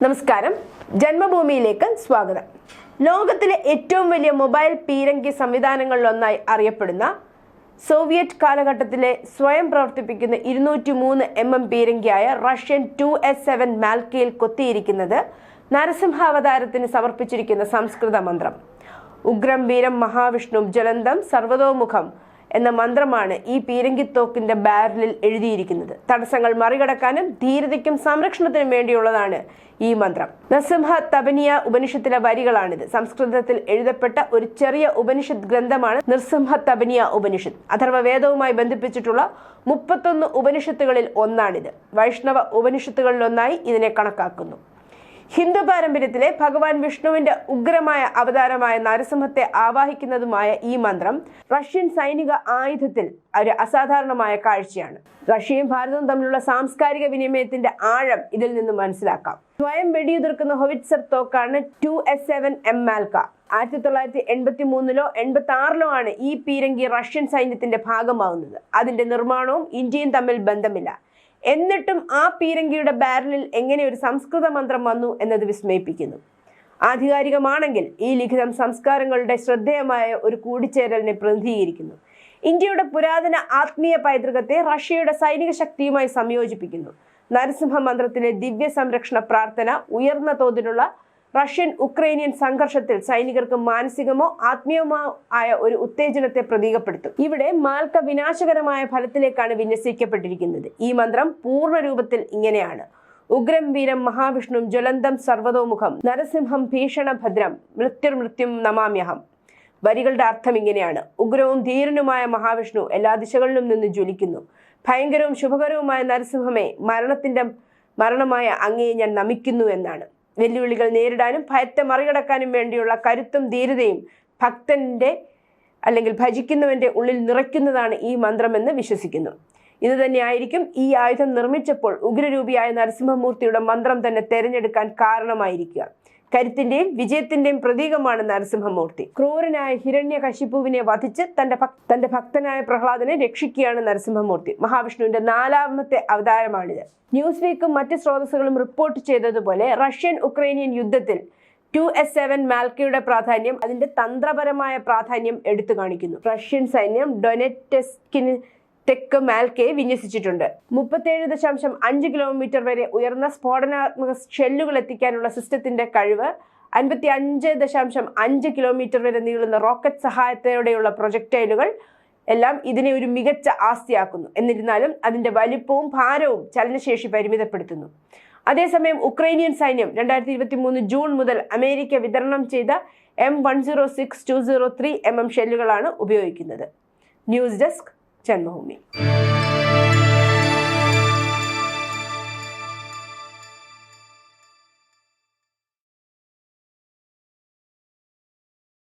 നമസ്കാരം. ജന്മഭൂമിയിലേക്ക് സ്വാഗതം. ലോകത്തിലെ ഏറ്റവും വലിയ മൊബൈൽ പീരങ്കി സംവിധാനങ്ങളിലൊന്നായി അറിയപ്പെടുന്ന സോവിയറ്റ് കാലഘട്ടത്തിലെ സ്വയം പ്രവർത്തിപ്പിക്കുന്ന ഇരുന്നൂറ്റി മൂന്ന് എം എം പീരങ്കിയായ റഷ്യൻ ടു എസ് സെവൻ മാൽക്കയിൽ കൊത്തിയിരിക്കുന്നത് നരസിംഹാവതാരത്തിന് സമർപ്പിച്ചിരിക്കുന്ന സംസ്കൃത മന്ത്രം. ഉഗ്രം വീരം മഹാവിഷ്ണു ജലന്തം സർവതോമുഖം എന്ന മന്ത്രമാണ് ഈ പീരങ്കിത്തോക്കിന്റെ ബാരലിൽ എഴുതിയിരിക്കുന്നത്. തടസ്സങ്ങൾ മറികടക്കാനും ധീരതയ്ക്കും സംരക്ഷണത്തിനും വേണ്ടിയുള്ളതാണ് ഈ മന്ത്രം. നസിംഹ തപനിയ ഉപനിഷത്തിലെ വരികളാണിത്. സംസ്കൃതത്തിൽ എഴുതപ്പെട്ട ഒരു ചെറിയ ഉപനിഷത്ത് ഗ്രന്ഥമാണ് നൃസിംഹ തപനിയ ഉപനിഷത്ത്. അഥർവ വേദവുമായി ബന്ധിപ്പിച്ചിട്ടുള്ള മുപ്പത്തൊന്ന് ഉപനിഷത്തുകളിൽ ഒന്നാണിത്. വൈഷ്ണവ ഉപനിഷത്തുകളിലൊന്നായി ഇതിനെ കണക്കാക്കുന്നു. ഹിന്ദു പാരമ്പര്യത്തിലെ ഭഗവാൻ വിഷ്ണുവിന്റെ ഉഗ്രമായ അവതാരമായ നരസിംഹത്തെ ആവാഹിക്കുന്നതുമായ ഈ മന്ത്രം റഷ്യൻ സൈനിക ആയുധത്തിൽ ഒരു അസാധാരണമായ കാഴ്ചയാണ്. റഷ്യയും ഭാരതവും തമ്മിലുള്ള സാംസ്കാരിക വിനിമയത്തിന്റെ ആഴം ഇതിൽ നിന്ന് മനസ്സിലാക്കാം. സ്വയം വെടിയുതിർക്കുന്ന howitzer തോക്കാണ് two S seven M Malka. ആയിരത്തി തൊള്ളായിരത്തി എൺപത്തി മൂന്നിലോ എൺപത്തി ആറിലോ ആണ് ഈ പീരങ്കി റഷ്യൻ സൈന്യത്തിന്റെ ഭാഗമാവുന്നത്. അതിന്റെ നിർമ്മാണവും ഇന്ത്യയും തമ്മിൽ ബന്ധമില്ല. എന്നിട്ടും ആ പീരങ്കിയുടെ ബാരലിൽ എങ്ങനെ ഒരു സംസ്കൃത മന്ത്രം വന്നു എന്നത് വിസ്മയിപ്പിക്കുന്നു. ആധികാരികമാണെങ്കിൽ ഈ ലിഖിതം സംസ്കാരങ്ങളുടെ ശ്രദ്ധേയമായ ഒരു കൂടിച്ചേരലിനെ പ്രതിനിധീകരിക്കുന്നു. ഇന്ത്യയുടെ പുരാതന ആത്മീയ പൈതൃകത്തെ റഷ്യയുടെ സൈനിക ശക്തിയുമായി സംയോജിപ്പിക്കുന്നു. നരസിംഹ മന്ത്രത്തിലെ ദിവ്യ സംരക്ഷണ പ്രാർത്ഥന ഉയർന്ന തോതിലുള്ള റഷ്യൻ ഉക്രൈനിയൻ സംഘർഷത്തിൽ സൈനികർക്ക് മാനസികമോ ആത്മീയമോ ആയ ഒരു ഉത്തേജനത്തെ പ്രതീകപ്പെടുത്തും. ഇവിടെ മാൽക്ക വിനാശകരമായ ഫലത്തിലേക്കാണ് വിന്യസിക്കപ്പെട്ടിരിക്കുന്നത്. ഈ മന്ത്രം പൂർണ രൂപത്തിൽ ഇങ്ങനെയാണ്. ഉഗ്രം വീരം മഹാവിഷ്ണു ജ്വലന്തം സർവതോമുഖം നരസിംഹം ഭീഷണ ഭീഷണഭദ്രം മൃത്യുർമൃത്യും നമാമ്യഹം. വരികളുടെ അർത്ഥം ഇങ്ങനെയാണ്. ഉഗ്രവും ധീരനുമായ മഹാവിഷ്ണു എല്ലാ ദിശകളിലും നിന്ന് ജ്വലിക്കുന്നു. ഭയങ്കരവും ശുഭകരവുമായ നരസിംഹമേ മരണത്തിന്റെ മരണമായ അങ്ങയെ ഞാൻ നമിക്കുന്നു എന്നാണ്. വെല്ലുവിളികൾ നേരിടാനും ഭയത്തെ മറികടക്കാനും വേണ്ടിയുള്ള കരുത്തും ധീരതയും ഭക്തന്റെ അല്ലെങ്കിൽ ഭജിക്കുന്നവന്റെ ഉള്ളിൽ നിറയ്ക്കുന്നതാണ് ഈ മന്ത്രമെന്ന് വിശ്വസിക്കുന്നു. ഇത് തന്നെയായിരിക്കും ഈ ആയുധം നിർമ്മിച്ചപ്പോൾ ഉഗ്രരൂപിയായ നരസിംഹമൂർത്തിയുടെ മന്ത്രം തന്നെ തെരഞ്ഞെടുക്കാൻ കാരണമായിരിക്കുക. കരുത്തിന്റെയും വിജയത്തിന്റെയും പ്രതീകമാണ് നരസിംഹമൂർത്തി. ക്രൂരനായ ഹിരണ്യകശിപുവിനെ വധിച്ച് തന്റെ തന്റെ ഭക്തനായ പ്രഹ്ലാദനെ രക്ഷിക്കുകയാണ് നരസിംഹമൂർത്തി. മഹാവിഷ്ണുവിന്റെ നാലാമത്തെ അവതാരമാണിത്. ന്യൂസ് വീക്കും മറ്റ് സ്രോതസ്സുകളും റിപ്പോർട്ട് ചെയ്തതുപോലെ റഷ്യൻ ഉക്രൈനിയൻ യുദ്ധത്തിൽ ടു എസ് സെവൻ മാൽക്കയുടെ പ്രാധാന്യം അതിന്റെ തന്ത്രപരമായ പ്രാധാന്യം എടുത്തു കാണിക്കുന്നു. റഷ്യൻ സൈന്യം ഡൊനെറ്റസ്കിന് തെക്ക് മാൽക്കെ വിന്യസിച്ചിട്ടുണ്ട്. മുപ്പത്തേഴ് ദശാംശം അഞ്ച് കിലോമീറ്റർ വരെ ഉയർന്ന സ്ഫോടനാത്മക ഷെല്ലുകൾ എത്തിക്കാനുള്ള സിസ്റ്റത്തിന്റെ കഴിവ് അൻപത്തി അഞ്ച് ദശാംശം അഞ്ച് കിലോമീറ്റർ വരെ നീളുന്ന റോക്കറ്റ് സഹായത്തോടെയുള്ള പ്രൊജക്ടൈലുകൾ എല്ലാം ഇതിനെ ഒരു മികച്ച ആസ്തിയാക്കുന്നു. എന്നിരുന്നാലും അതിന്റെ വലിപ്പവും ഭാരവും ചലനശേഷി പരിമിതപ്പെടുത്തുന്നു. അതേസമയം ഉക്രൈനിയൻ സൈന്യം രണ്ടായിരത്തി ഇരുപത്തി മൂന്ന് ജൂൺ മുതൽ അമേരിക്ക വിതരണം ചെയ്ത M one zero six two zero three M M ഷെല്ലുകളാണ് ഉപയോഗിക്കുന്നത്. ന്യൂസ് ഡെസ്ക് जन्मभूमि